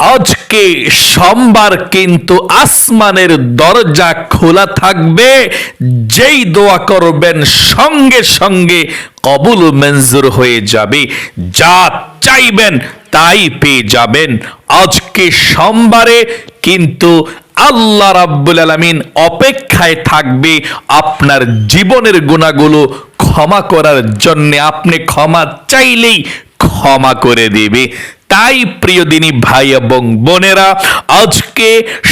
আজকে সোমবার কিন্তু আসমানের দরজা খোলা থাকবে। যেই দোয়া করবেন সঙ্গে সঙ্গে কবুল মঞ্জুর হয়ে যাবে। যা চাইবেন তাই পেয়ে যাবেন। আজকে সোমবারে কিন্তু আল্লাহ রাব্বুল আলামিন অপেক্ষায় থাকবে আপনার জীবনের গুণাগুলো ক্ষমা করার জন্য। আপনি ক্ষমা চাইলেই ক্ষমা করে দেবে। তাই প্রিয় দিনী ভাই এবং বোনেরা, আজকে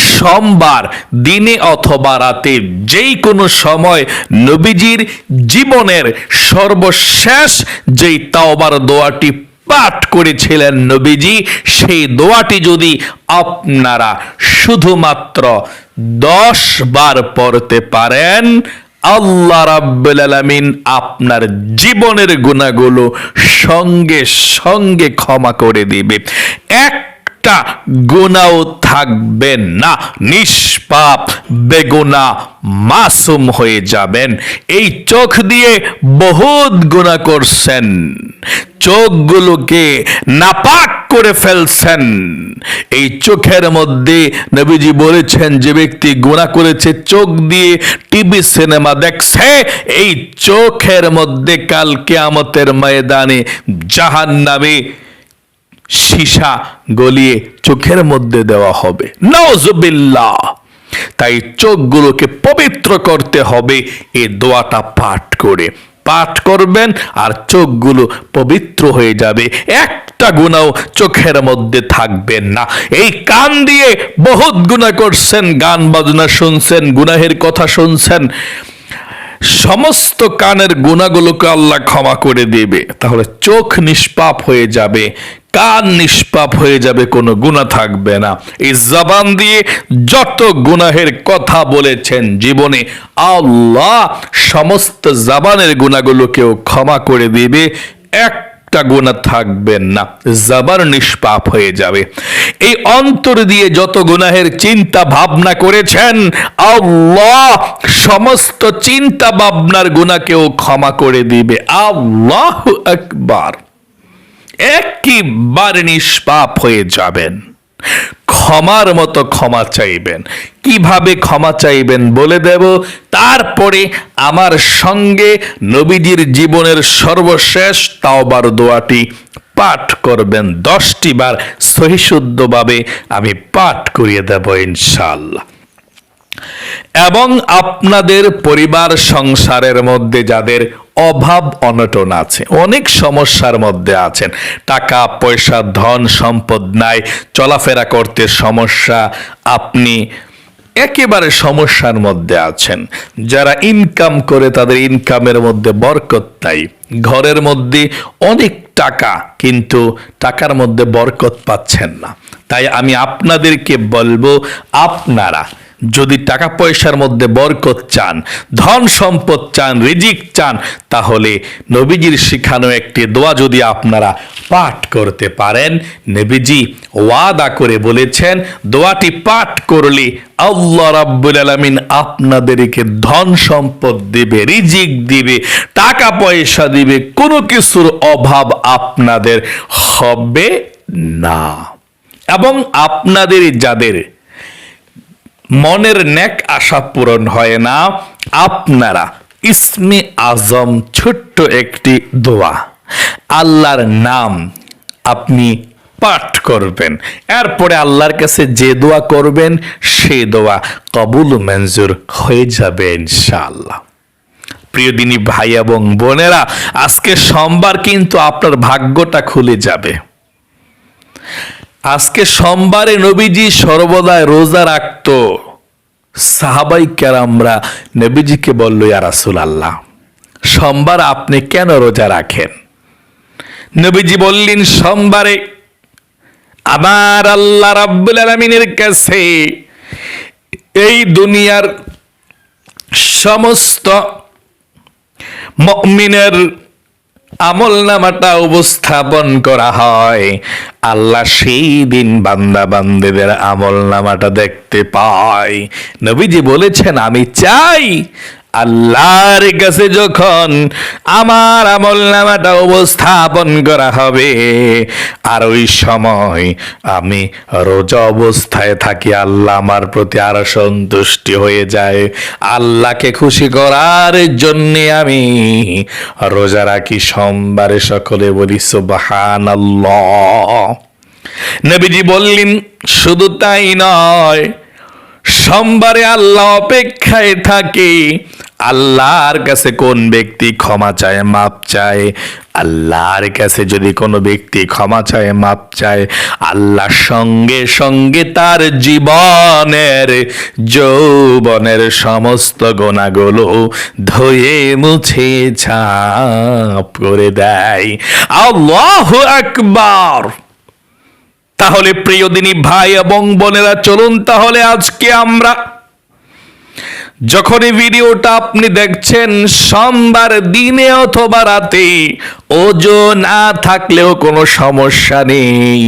সোমবার দিনে অথবা রাতে যেই কোনো সময় নবীজির জীবনের সর্বশেষ যেই তাওবার দোয়াটি পাঠ করেছিলেন নবীজি, সেই দোয়াটি যদি আপনারা শুধুমাত্র দশ বার পড়তে পারেন আল্লাহ রাব্বুল আলামিন আপনার জীবনের গুণাগুলো সঙ্গে সঙ্গে ক্ষমা করে দিবে। একটা গুণাও থাকবে না, নিষ্পাপ বেগুনা মাসুম হয়ে যাবেন। এই চোখ দিয়ে বহুত গুণা করছেন, চোখগুলোকে নাপাক করে ফেলছেন। এই চোখের মধ্যে নবীজি বলেছেন, যে ব্যক্তি গুণা করেছে, চোখ দিয়ে টিভি, সিনেমা দেখছে, এই চোখের মধ্যে কাল কেয়ামতের ময়দানে জাহান নামে সীসা গলিয়ে চোখের মধ্যে দেওয়া হবে। নওজুবিল্লাহ তাই চোখগুলোকে পবিত্র করতে হবে, এ দোয়াটা পাঠ করে। পাঠ করবেন আর চোখগুলো পবিত্র হয়ে যাবে। একটা গুণাও চোখের মধ্যে থাকবেন না। এই কান দিয়ে বহুত গুণা করছেন, গান বাজনা শুনছেন, গুনাহের কথা শুনছেন। সমস্ত কানের গুণাগুলোকে আল্লাহ ক্ষমা করে দেবে। তাহলে চোখ নিষ্পাপ হয়ে যাবে। কান নিষ্পাপ হয়ে যাবে কোনো গুণা থাকবে না। এই জবান দিয়ে যত গুনাহের কথা বলেছেন জীবনে, আল্লাহ সমস্ত জবানের গুণাগুলোকেও ক্ষমা করে দিবে এক একটা গুণা থাকবেন না জাবার নিষ্পাপ হয়ে যাবে। এই অন্তর দিয়ে যত গুনাহের চিন্তা ভাবনা করেছেন, আল্লাহ সমস্ত চিন্তা ভাবনার গুণাকেও ক্ষমা করে দিবে। আল্লাহ একবার একইবার নিষ্পাপ হয়ে যাবেন। ক্ষমার মতো ক্ষমা চাইবেন। কীভাবে ক্ষমা চাইবেন বলে দেব? তারপরে আমার সঙ্গে নবীজির জীবনের সর্বশেষ তাওবার দোয়াটি পাঠ করবেন। দশটি বার সহিশুদ্ধভাবে আমি পাঠ করিয়ে দেব ইনশাল্লাহ এবং আপনাদের পরিবার সংসারের মধ্যে যাদের অভাব অনটন আছে, অনেক সমস্যার মধ্যে আছেন। টাকা, পয়সা, ধন, সম্পদ নাই, চলাফেরা করতে সমস্যা, আপনি একেবারে সমস্যার মধ্যে আছেন। যারা ইনকাম করে তাদের ইনকামের মধ্যে বরকত নাই। ঘরের মধ্যে অনেক টাকা, কিন্তু টাকার মধ্যে বরকত পাচ্ছেন না। তাই আমি আপনাদেরকে বলব, আপনারা যদি টাকা পয়সার মধ্যে বরকত চান, ধন সম্পদ চান, রিজিক চান, তাহলে নবীজির শিখানো একটি দোয়া যদি আপনারা পাঠ করতে পারেন, নবীজি ওয়াদা করে বলেছেন, দোয়াটি পাঠ করলে আল্লাহ রাব্বুল আলামিন আপনাদেরকে ধন সম্পদ দিবে, রিজিক দিবে, টাকা পয়সা দিবে, কোনো কিছুর অভাব আপনাদের হবে না। এবং আপনাদের যাদের মনের নেক আশা পূরণ হয় না। আপনারা ইসমে আজম ছোট্ট একটি দোয়া। আল্লাহর নাম আপনি পাঠ করবেন। এরপরে আল্লাহর কাছে যে দোয়া করবেন সে দোয়া কবুল মঞ্জুর হয়ে যাবে ইনশাআল্লাহ। প্রিয় দিনী ভাই এবং বোনেরা, আজকে সোমবার কিন্তু আপনার ভাগ্যটা খুলে যাবে। আজকে সোমবারে নবীজি সর্বদাই রোজা রাখতো। সাহাবাই কেরামরা নবীজিকে বলল, ইয়া রাসুল আল্লাহ সোমবার আপনি কেন রোজা রাখেন? নবীজি বললেন, সোমবারে আমার আল্লাহ রাব্বুল আলমিনের কাছে এই দুনিয়ার সমস্ত মমিনের আমল নামাটা উপস্থাপন করা হয়। আল্লাহ সেই দিন বান্দা বান্দেদের আমল নামাটা দেখতে পায়। নবীজি বলেছেন, আমি চাই আল্লাহর কাছে যখন আমার আমল নামাটা উপস্থাপন করা হবে, আর ওই সময় আমি রোজা অবস্থায় থাকি, আল্লাহ আমার প্রতি আরও সন্তুষ্টি হয়ে যায়। আল্লাহকে খুশি করার জন্য আমি রোজা রাখি সোমবারে সকলে বলি সুবাহান নবীজি বললেন, শুধু তাই নয়, সোমবারে আল্লাহ অপেক্ষায় থাকে আল্লাহর কাছে কোন ব্যক্তি ক্ষমা চায়, মাপ চায়? আল্লাহর কাছে যদি কোনো ব্যক্তি ক্ষমা চায়, মাপ চায়। আল্লাহর সঙ্গে সঙ্গে তার জীবনের, যৌবনের সমস্ত গোনাগুলো ধুয়ে, মুছে, ছাপ করে দেয়। আল্লাহ আকবার! তাহলে প্রিয় দিনী ভাই এবং বোনেরা, চলুন তাহলে আজকে আমরা যখন এই ভিডিওটা আপনি দেখছেন, সোমবার দিনে অথবা রাতে ওজন না থাকলেও কোনো সমস্যা নেই।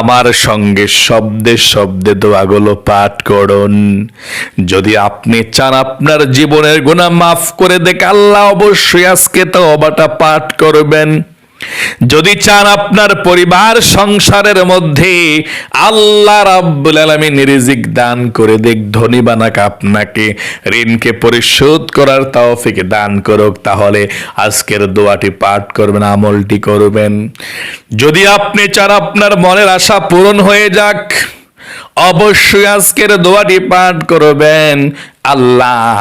আমার সঙ্গে শব্দে শব্দে দোয়াগুলো পাঠ করুন। যদি আপনি চান আপনার জীবনের গুণা মাফ করে দেখ আল্লাহ অবশ্যই আজকে তো অবাটা পাঠ করবেন। যদি চান আপনার পরিবার সংসারের মধ্যে আল্লাহ রাব্বুল আলামিন রিজিক দান করে দেখ ধনী বানাক আপনাকে, ঋণকে পরিশোধ করার তৌফিক দান করুক, তাহলে আজকের দোয়াটি পাঠ করবেন, আমলটি করবেন। যদি আপনি চান আপনার মনের আশা পূরণ হয়ে যাক অবশ্যই আজকের দোয়াটি পাঠ করবেন। আল্লাহ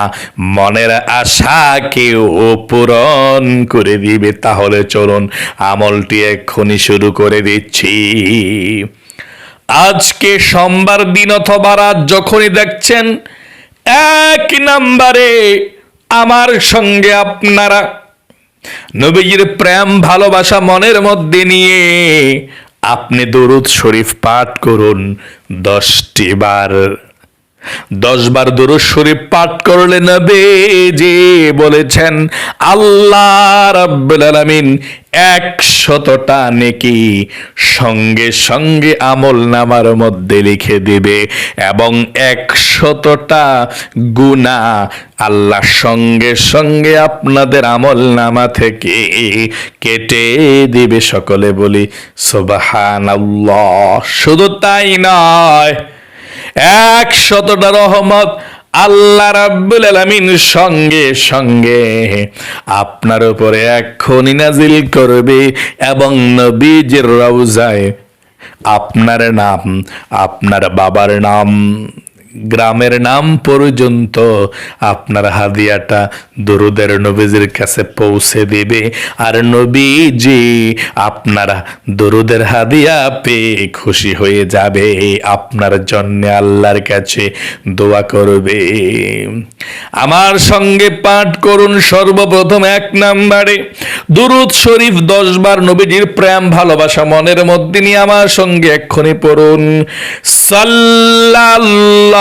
মনের আশাকেও পূরণ করে দিবে। তাহলে চলুন আমলটি এক্ষুনি শুরু করে দিচ্ছি। আজকে সোমবার দিন অথবা রাত যখনই দেখছেন, এক নম্বরে আমার সঙ্গে আপনারা নবীজির প্রেম, ভালোবাসা মনের মধ্যে নিয়ে আপনি দরুদ শরীফ পাঠ করুন দশটি বার। দশ বার দরুদ শরীফ পাঠ করলে নবে যে বলেছেন, আল্লাহ রাব্বুল আলামিন একশতটা নেকি সঙ্গে সঙ্গে আমল নামার মধ্যে লিখে দেবে এবং একশতটা গুণা আল্লাহ সঙ্গে সঙ্গে আপনাদের আমল নামা থেকে কেটে দিবে। সকলে বলি সোবাহান শুধু তাই নয় একশতটা রহমত আল্লাহ রাব্বুল আলামিন সঙ্গে সঙ্গে আপনার উপরে এক্ষুনি নাজিল করবে এবং নবীজির রওজায় আপনার নাম, আপনার বাবার নাম গ্রামের নাম পর্যন্ত আপনার হাদিয়াটা দরুদের নবীজির কাছে পৌঁছে দিবে। আর নবীজি আপনারা দরুদের হাদিয়া পেয়ে খুশি হয়ে যাবে। আপনার জন্য আল্লাহর কাছে দোয়া করবে। আমার সঙ্গে পাঠ করুন সর্বপ্রথম এক নাম্বারে। দুরুদ শরীফ দশ বার নবীজির প্রেম, ভালোবাসা মনের মধ্যে নিয়ে আমার সঙ্গে এক্ষুনি পড়ুন। সাল্লাল্লাহু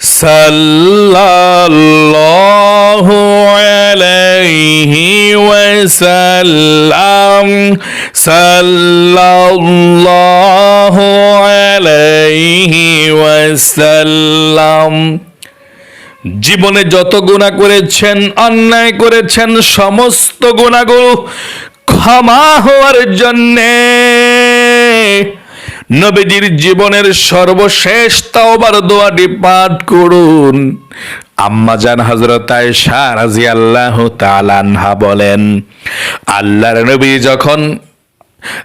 صلى الله ওয়াসাল্লাম وسلم صلى ওয়াসাল্লাম। জীবনে যত গুণা করেছেন, অন্যায় করেছেন, সমস্ত গুণাগুলো ক্ষমা হওয়ার জন্যে নবীজির জীবনের সর্বশেষ তাওবার দোয়াটি পাঠ করুন। আম্মাজান হজরত আয়েশা রাদিয়াল্লাহু তাআলা আনহা বলেন, আল্লাহর নবী যখন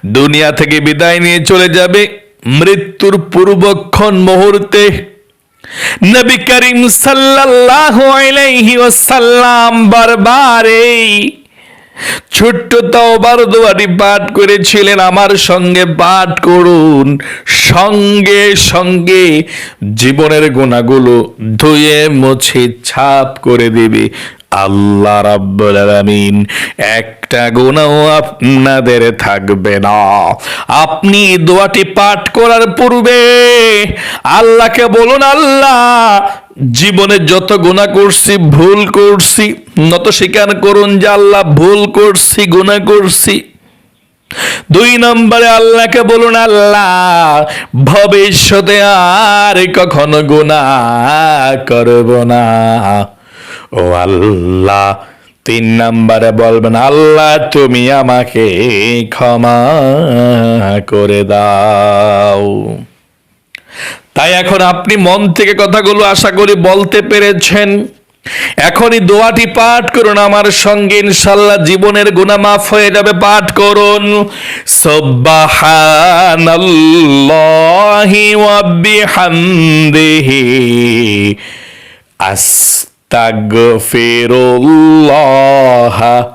দুনিয়া থেকে বিদায় নিয়ে চলে যাবে, মৃত্যুর পূর্বক্ষণ মুহূর্তে নবী করিম সাল্লাল্লাহু আলাইহি ওয়াসাল্লাম বারবার এই ছোট্ট তওবার দোয়াটি পাঠ করেছিলেন, আমার সঙ্গে পাঠ করুন। সঙ্গে সঙ্গে জীবনের গুণাগুলো ধুয়ে মুছে ছাপ করে দিবে। আল্লাহ রাব্বুল আলামিন, একটা গুণাও আপনাদের থাকবে না। আপনি দোয়াটি পাঠ করার পূর্বে আল্লাহকে বলুন, আল্লাহ, জীবনে যত গুণা করছি, ভুল করছি নত স্বীকার করুন যে আল্লাহ ভুল করছি গুণা করছি। দুই নম্বরে আল্লাহকে বলুন, আল্লাহ, ভবিষ্যতে আর কখনো গুণা করব না। ও আল্লাহ, তিন নম্বরে বলবেন, আল্লাহ, তুমি আমাকে ক্ষমা করে দাও। তাই এখন আপনি মন থেকে কথাগুলো আশা করি বলতে পেরেছেন। এখনই দোয়াটি পাঠ করুন আমার সঙ্গে ইনশাল্লাহ জীবনের গুনাহ মাফ হয়ে যাবে, পাঠ করুন। সুবহানাল্লাহি ওয়া বিহামদিহি। আস্তাগফিরুল্লাহ।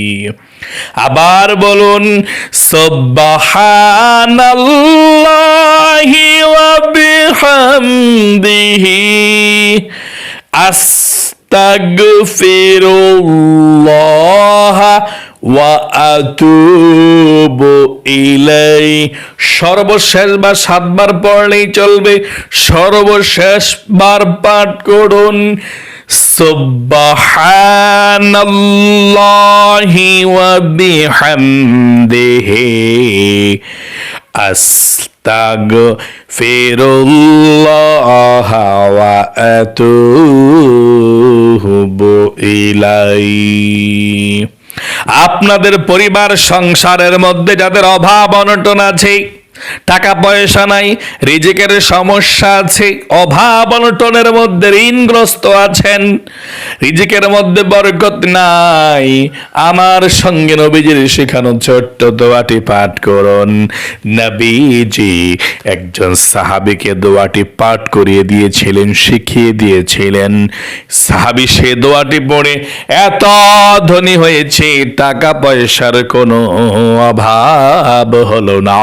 আবার বলুন, সুবহানাল্লাহি ওয়া বিহামদিহি, আস্তাগফিরুল্লাহ ওয়া আতুবু ইলাই সর্বশেষ বার সাতবার পড়লেই চলবে সর্বশেষ বার পাঠ করুন। সুবহানাল্লাহি ওয়া বিহামদিহি। আস্তাগফিরুল্লাহ ওয়া আতুবু ইলাইহি। আপনাদের পরিবার সংসারের মধ্যে যাদের অভাব অনটন আছে টাকা পয়সা নাই, রিজিকের সমস্যা আছে, অভাব অনটনের মধ্যে ঋণগ্রস্ত আছেন, রিজিকের মধ্যে বরকত নাই। আমার সঙ্গে নবীজির শেখানো ছোট্ট দোয়াটি পাঠ করুন। নবীজি একজন সাহাবিকে দোয়াটি পাঠ করিয়ে দিয়েছিলেন, শিখিয়ে দিয়েছিলেন। সাহাবি সে দোয়াটি পড়ে এত ধনী হয়েছে, টাকা পয়সার কোনো অভাব হলো না।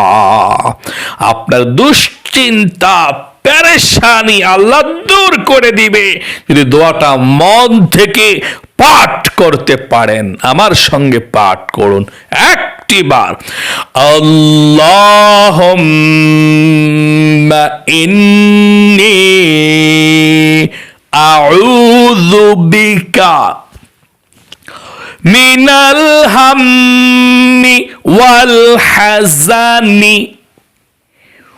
আপনার দুশ্চিন্তা প্যারেশানি আল্লাহ দূর করে দিবে। যদি দোয়াটা মন থেকে পাঠ করতে পারেন, আমার সঙ্গে পাঠ করুন একটি বার। আল্লাহ ইন্নি মিনাল হাম্মি ওয়াল হাজানি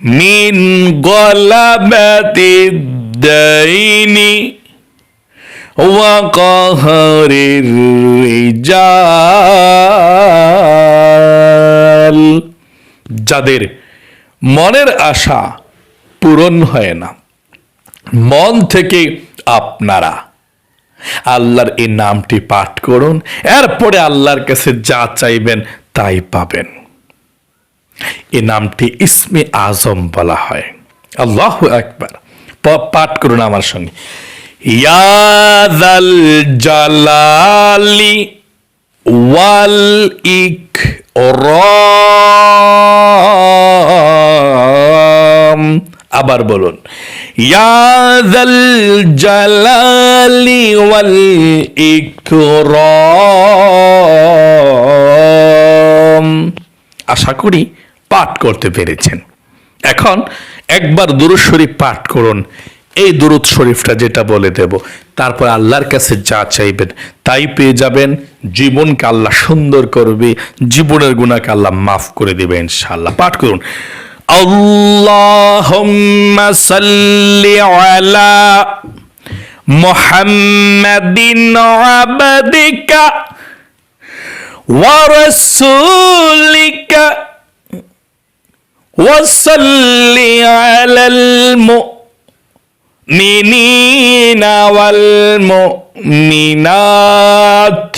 ওয়া আউযু বিকা মিন গলাবাতি দাইনি وقهر الرجال যাদের মনের আশা পূরণ হয় না মন থেকে আপনারা আল্লাহর এই নামটি পাঠ করুন এরপরে আল্লাহর কাছে যা চাইবেন তাই পাবেন এই নামটি ইসমে আজম বলা হয়। আল্লাহ একবার পাঠ করুন আমার সঙ্গে। ইয়াদাল জালালি ওয়াল ইক আবার বলুন। ইয়াদাল জালালি ওয়াল ইকরাম। আশা করি পাঠ করতে পেরেছেন। এখন একবার দুরুদ শরীফ পাঠ করুন। এই দুরুদ শরীফটা যেটা বলে দেব, তারপর আল্লাহর কাছে যা চাইবেন তাই পেয়ে যাবেন। জীবনকে আল্লাহ সুন্দর করবে, জীবনের গুণাকে আল্লাহ মাফ করে দেবে ইনশাআল্লাহ। পাঠ করুন। আল্লাহুম্মা সাল্লি ওয়া রাসূলিকা وصل على المؤمنين والمؤمنات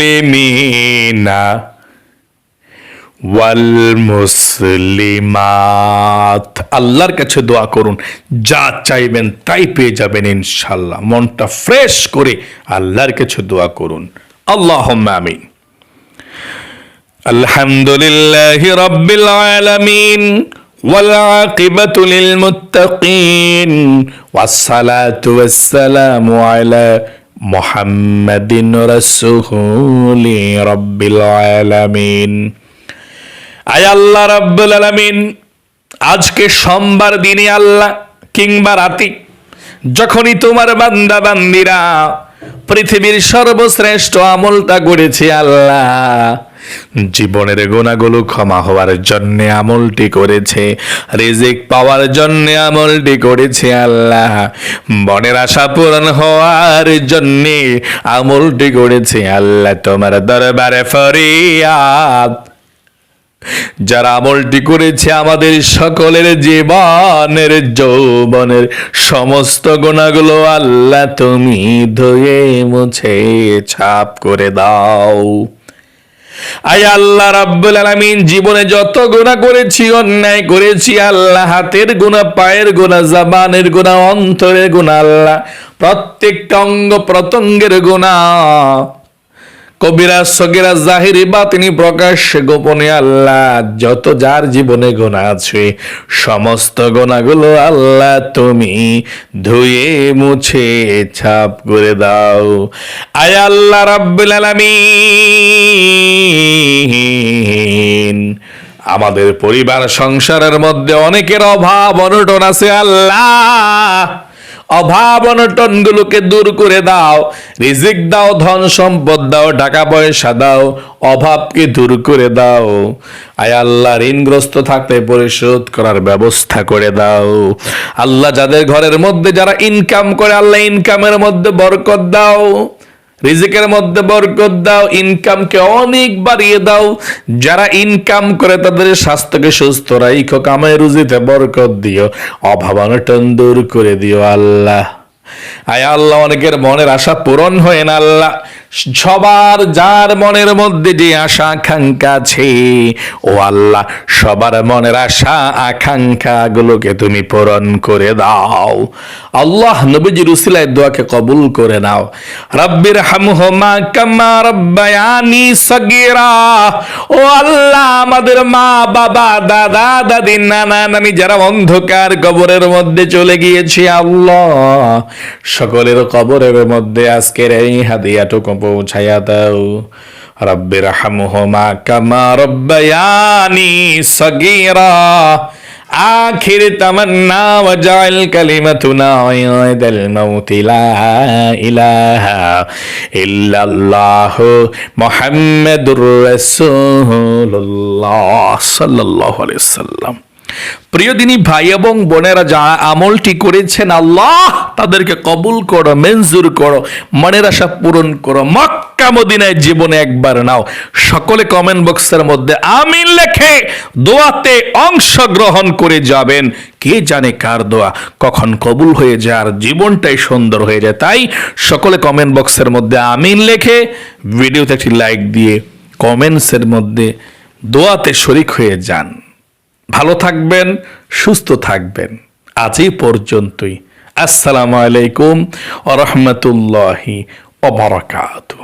والمسلمين والمسلمات আল্লাহর কাছে দোয়া করুন যা চাইবেন তাই পেয়ে যাবেন ইনশাল্লাহ মনটা ফ্রেশ করে আল্লাহর কাছে দোয়া করুন আল্লাহ আমিন الحمد لله رب العالمين والعاقبة للمتقين والصلاة والسلام على محمد رسول رب العالمين আয় আল্লাহ রব্বুল আলামিন আজকে সোমবার দিনে আল্লাহ কিংবা রাতি যখনই তোমার বান্দা বান্দিরা পৃথিবীর সর্বশ্রেষ্ঠ আমলটা করেছে আল্লাহ জীবনের গুণাগুলো ক্ষমা হওয়ার জন্য আমলটি করেছে, রিজিক পাওয়ার জন্য আমলটি করেছে আল্লাহ। বনের আশা পূরণ হওয়ার জন্য আমলটি করেছে আল্লাহ তোমার দরবারে ফরিয়াদ। যারা আমলটি করেছে আমাদের সকলের জীবনের, যৌবনের সমস্ত গুণাগুলো আল্লাহ তুমি ধুয়ে মুছে, ছাপ করে দাও। আয় আল্লাহ রাব্বুল আলামিন, জীবনে যত গুনাহ করেছি, অন্যায় করেছি, আল্লাহ হাতের গুনাহ, পায়ের গুনাহ, জবানের গুনাহ, অন্তরের গুনাহ, আল্লাহ প্রত্যেকটা অঙ্গ প্রত্যঙ্গের গুনাহ। কবিরা সগিরা জাহিরি বা তিনি প্রকাশ্যে গোপনে আল্লাহ, যত যার জীবনে গোনা আছে, সমস্ত গোনাগুলো আল্লাহ তুমি ধুয়ে, মুছে, ছাপ করে দাও। আয় আল্লাহ রাব্বুল আলামিন। আমাদের পরিবার সংসারের মধ্যে অনেকের অভাব, অনটন আছে আল্লাহ। অভাব অনটনগুলোকে দূর করে দাও। রিজিক দাও, ধন সম্পদ দাও, টাকা পয়সা দাও, অভাবকে দূর করে দাও। আয় আল্লাহ ঋণগ্রস্ত থাকতে পরিশোধ করার ব্যবস্থা করে দাও। আল্লাহ যাদের ঘরের মধ্যে যারা ইনকাম করে, আল্লাহ ইনকামের মধ্যে বরকত দাও। রিজিকের মধ্যে বরকত দাও ইনকামকে অনেক বাড়িয়ে দাও। যারা ইনকাম করে তাদের স্বাস্থ্যকে সুস্থ রাখো কামায় রুজিতে বরকত দিও অভাব অনটন দূর করে দিও আল্লাহ। আয় আল্লাহ, অনেকের মনের আশা পূরণ হয় না আল্লাহ। সবার যার মনের মধ্যে যে আশা, আকাঙ্ক্ষা আছে, ও আল্লাহ, সবার মনের আশা, আকাঙ্ক্ষা গুলোকে তুমি পূরণ করে দাও। আল্লাহ নবীজি রুসিলাই দোয়াকে কবুল করে নাও। রব্বির হামহুমা কামা রব্বায়ানি সগীরা। ও আল্লাহ, আমাদের মা, বাবা, দাদা, দাদি, নানা, নানি যারা অন্ধকার কবরের মধ্যে চলে গিয়েছে, আল্লাহ, সকলের কবরের মধ্যে আজকের এই হাদিয়াটুকু পৌঁছাইয়া দাও। রব্বির হামহুমা কামা রব্বায়ানি সগীরা। আখির তামান্না ওয়াজআল কালিমাতুনা ইদাল মাউত লা ইলাহা ইল্লাল্লাহ মুহাম্মাদুর রাসূলুল্লাহ সাল্লাল্লাহু আলাইহি ওয়াসাল্লাম। প্রিয় দিনী ভাই এবং বোনেরা যা আমলটি করেছেন, আল্লাহ তাদেরকে কবুল করো, মঞ্জুর করো, মনের আশা পূরণ করো। মক্কা মদিনায় জীবনে একবার নাও। সকলে কমেন্ট বক্সের মধ্যে আমিন লেখে, দোয়াতে অংশগ্রহণ করে যাবেন। কে জানে কার দোয়া? কখন কবুল হয়ে যায় আর জীবনটাই সুন্দর হয়ে যায়। তাই সকলে কমেন্ট বক্সের মধ্যে আমিন লেখে ভিডিওতে একটি লাইক দিয়ে কমেন্টসের মধ্যে দোয়াতে শরিক হয়ে যান। ভালো থাকবেন সুস্থ থাকবেন। আজ এই পর্যন্তই। আসসালামু আলাইকুম আ রহমতুল্লাহি অবরাকাতু